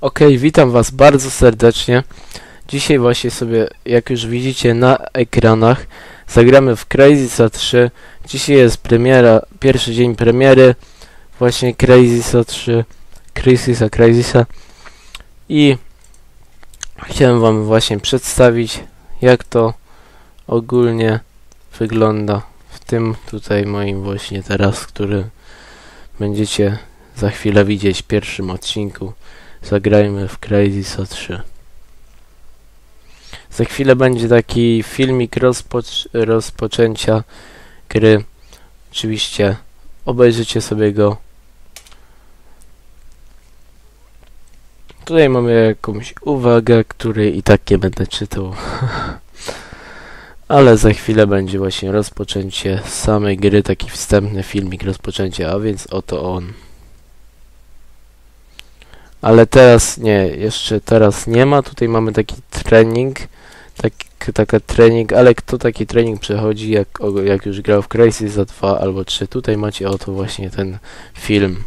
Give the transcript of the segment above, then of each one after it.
Okej, witam was bardzo serdecznie. Dzisiaj właśnie sobie, jak już widzicie na ekranach, zagramy w Crazysa 3. Dzisiaj jest premiera, pierwszy dzień premiery właśnie Crazysa 3, Crazysa, Crazysa. I chciałem wam właśnie przedstawić, jak to ogólnie wygląda w tym tutaj moim właśnie teraz, który będziecie za chwilę widzieć w pierwszym odcinku. Zagrajmy w Crazysa 3. Za chwilę będzie taki filmik rozpoc rozpoczęcia gry. Oczywiście obejrzycie sobie go. Tutaj mamy jakąś uwagę, której i tak nie będę czytał. Ale za chwilę będzie właśnie rozpoczęcie samej gry, taki wstępny filmik rozpoczęcia, a więc oto on. Ale teraz nie, jeszcze teraz nie ma. Tutaj mamy taki trening, tak, taka trening, ale kto taki trening przechodzi, jak, jak już grał w Crysis za 2 albo 3. Tutaj macie oto właśnie ten film.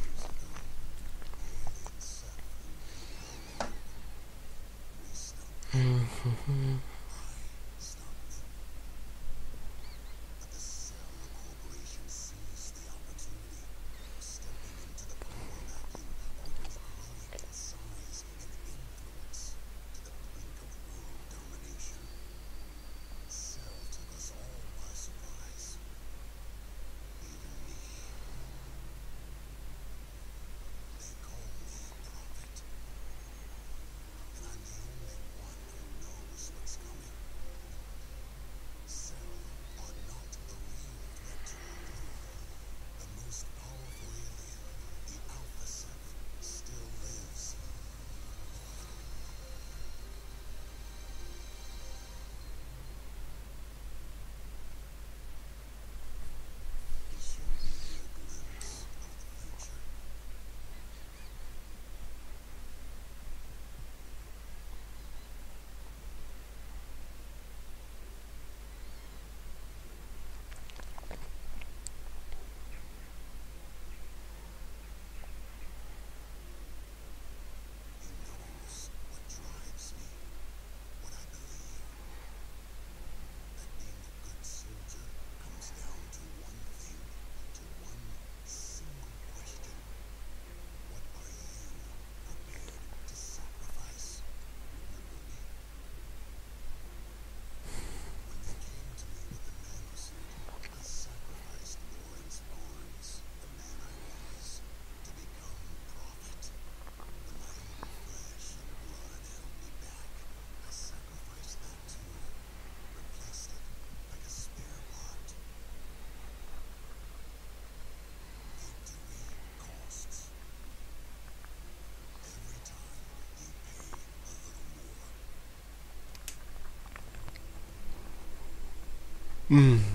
Mm.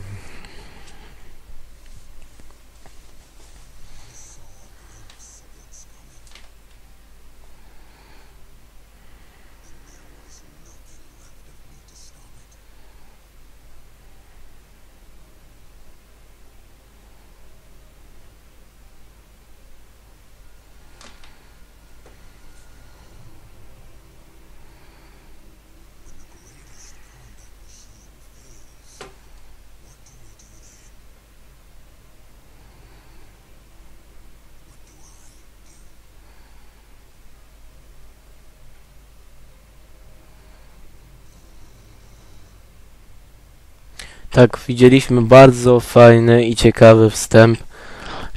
Tak, widzieliśmy bardzo fajny i ciekawy wstęp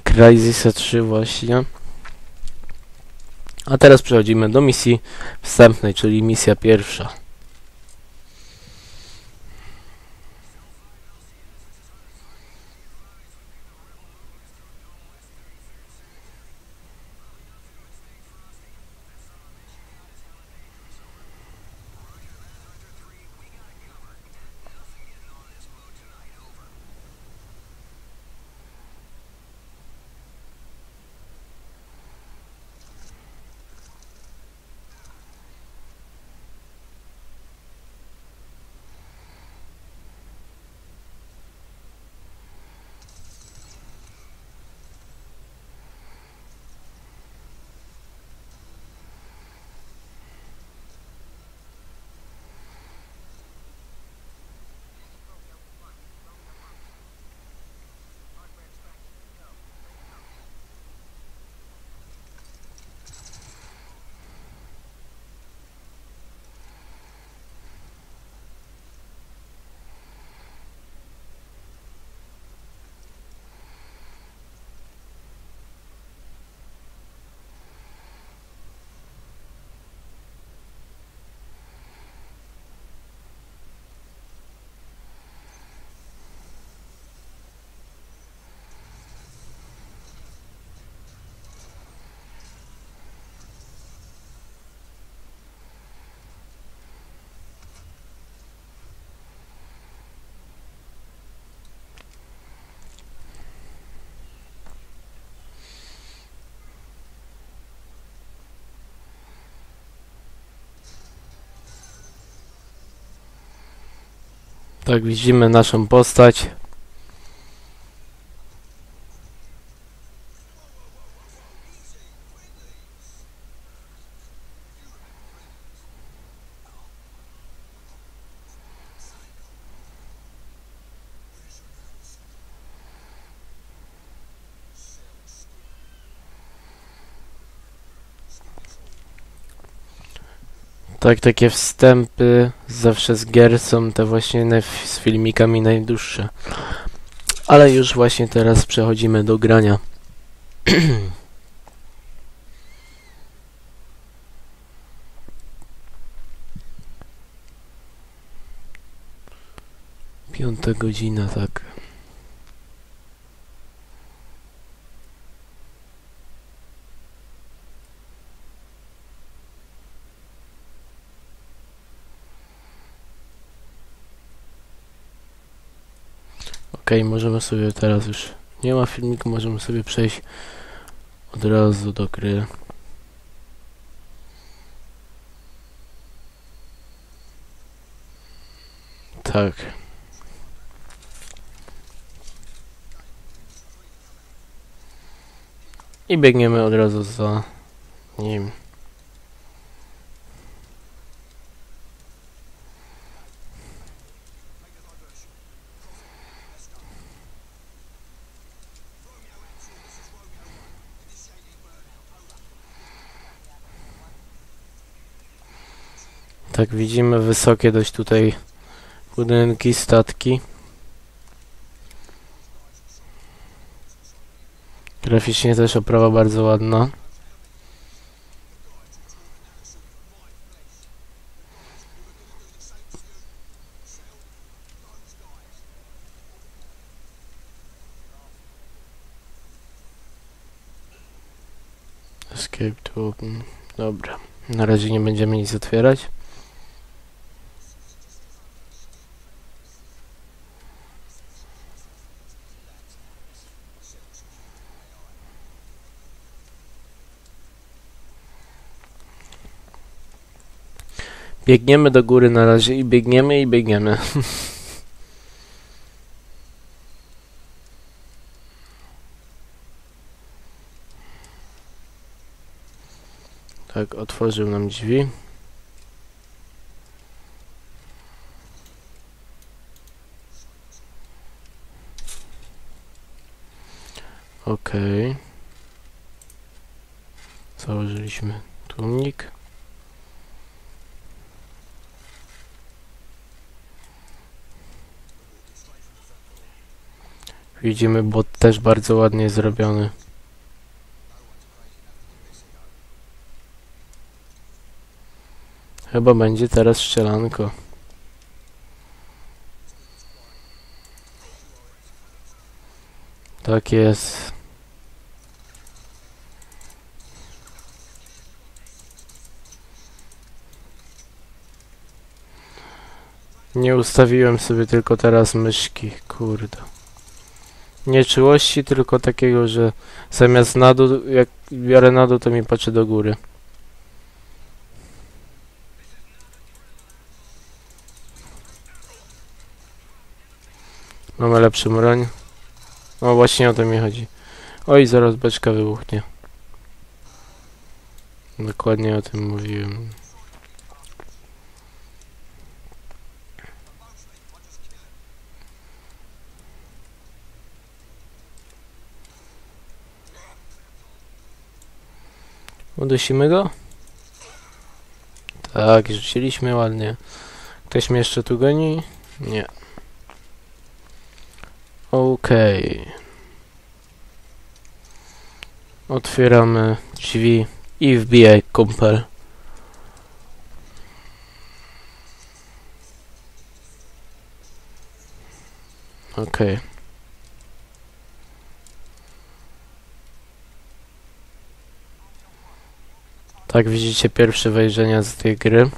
Crysis 3 właśnie. A teraz przechodzimy do misji wstępnej, czyli misja pierwsza. Tak, widzimy naszą postać. Tak, takie wstępy zawsze z gier są te właśnie z filmikami najdłuższe. Ale już właśnie teraz przechodzimy do grania. Piąta godzina, tak. Okej, możemy sobie teraz już. Nie ma filmiku, możemy sobie przejść od razu do gry. Tak. I biegniemy od razu za nim. Tak, widzimy wysokie dość tutaj budynki, statki. Graficznie też oprawa bardzo ładna. Escape to open. Dobra. Na razie nie będziemy nic otwierać. Biegniemy do góry na razie i biegniemy i biegniemy. tak, otworzył nam drzwi. Okej. Założyliśmy tłumnik. Widzimy bot też bardzo ładnie zrobiony. Chyba będzie teraz strzelanko. Tak jest. Nie ustawiłem sobie tylko teraz myszki, kurde. Nie czułości, tylko takiego, że zamiast na dół, jak biorę na dół, to mi patrzy do góry. Mamy lepszą broń. O, właśnie o to mi chodzi. Oj, zaraz beczka wybuchnie. Dokładnie o tym mówiłem. Udusimy go? Tak, rzuciliśmy ładnie. Ktoś mnie jeszcze tu goni? Nie. Okej. Otwieramy drzwi i wbijaj kumpel. Okej. Tak widzicie pierwsze wejrzenia z tej gry.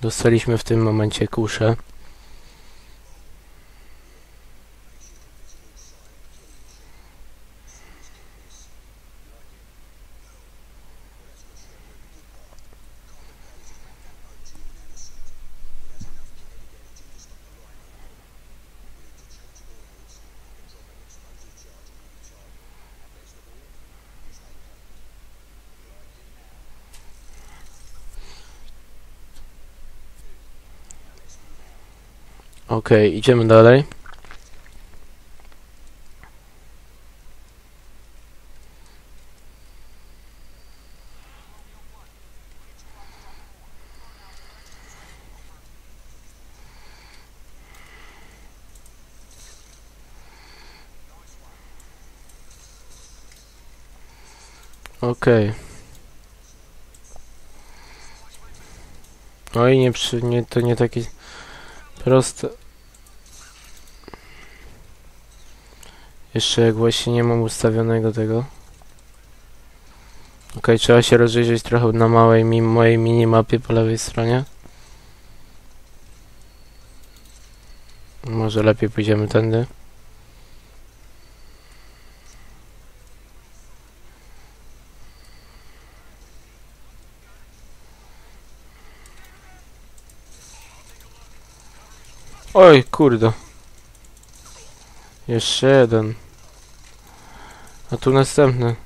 Dostaliśmy w tym momencie kuszę. Okej, idziemy dalej. Okej. Oj, nie, przy, nie, to nie taki prosty. Jeszcze jak właśnie nie mam ustawionego tego. Okej, trzeba się rozejrzeć trochę na małej mi, mojej minimapie po lewej stronie. Może lepiej pójdziemy tędy. Oj, kurde. Jeszcze jeden. A tu następny.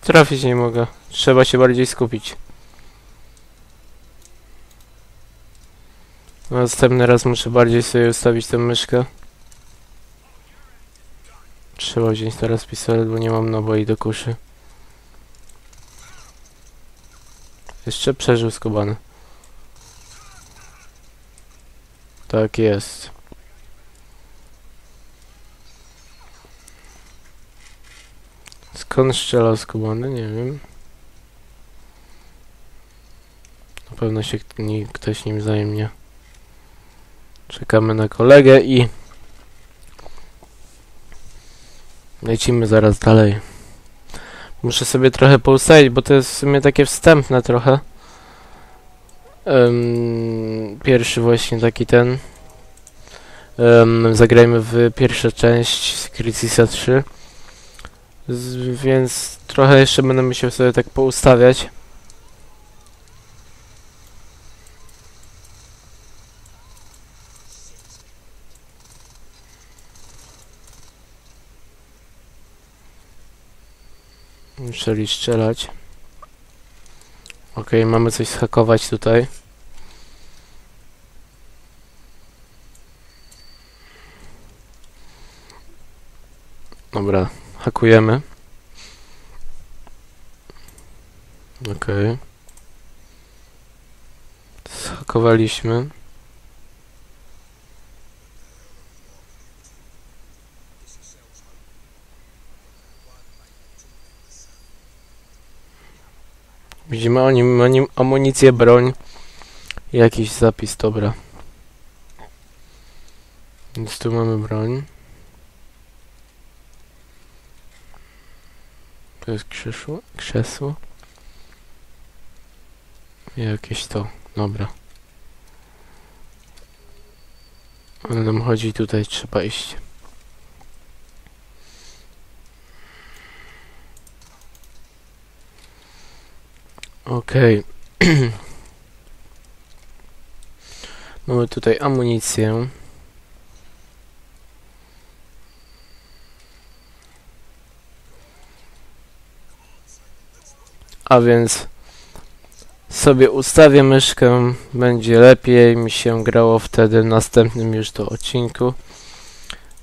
Trafić nie mogę. Trzeba się bardziej skupić. Następny raz muszę bardziej sobie ustawić tę myszkę. Trzeba wziąć teraz pistolet, bo nie mam naboi do kuszy. Jeszcze przeżył skubany. Tak jest. Skąd strzelał skubany? Nie wiem. Na pewno się ktoś nim zajmie. Czekamy na kolegę i lecimy zaraz dalej. Muszę sobie trochę poustawić, bo to jest w sumie takie wstępne trochę. Em, pierwszy właśnie taki ten. Um, zagrajmy w pierwszą część Crisisa 3. Z, więc trochę jeszcze będę musiał sobie tak poustawiać. Musieli strzelać. Ok, mamy coś schakować tutaj. Dobra, hakujemy. Ok. Zhakowaliśmy. Widzimy o nim, o nim amunicję, broń. Jakiś zapis, dobra. Więc tu mamy broń. To jest krzesło. krzesło. Jakieś to, dobra. Ale nam chodzi tutaj, trzeba iść. Okej. Mamy tutaj amunicję. A więc sobie ustawię myszkę, będzie lepiej mi się grało wtedy w następnym już to odcinku.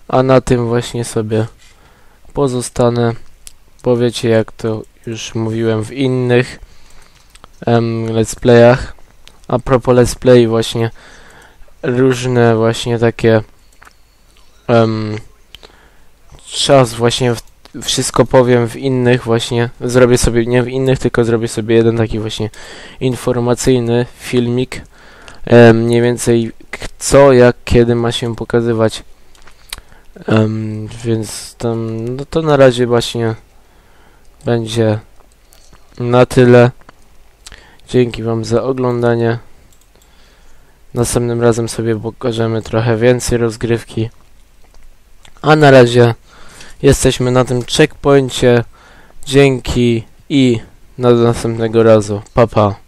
A na tym właśnie sobie pozostanę. Powiecie jak to już mówiłem w innych em, let's playach. A propos let's play właśnie różne właśnie takie em, czas właśnie w, wszystko powiem w innych właśnie zrobię sobie nie w innych tylko zrobię sobie jeden taki właśnie informacyjny filmik. Em, mniej więcej co jak kiedy ma się pokazywać. Więc tam no to na razie właśnie będzie na tyle Dzięki Wam za oglądanie. Następnym razem sobie pokażemy trochę więcej rozgrywki. A na razie jesteśmy na tym checkpoincie. Dzięki i do następnego razu. Pa pa.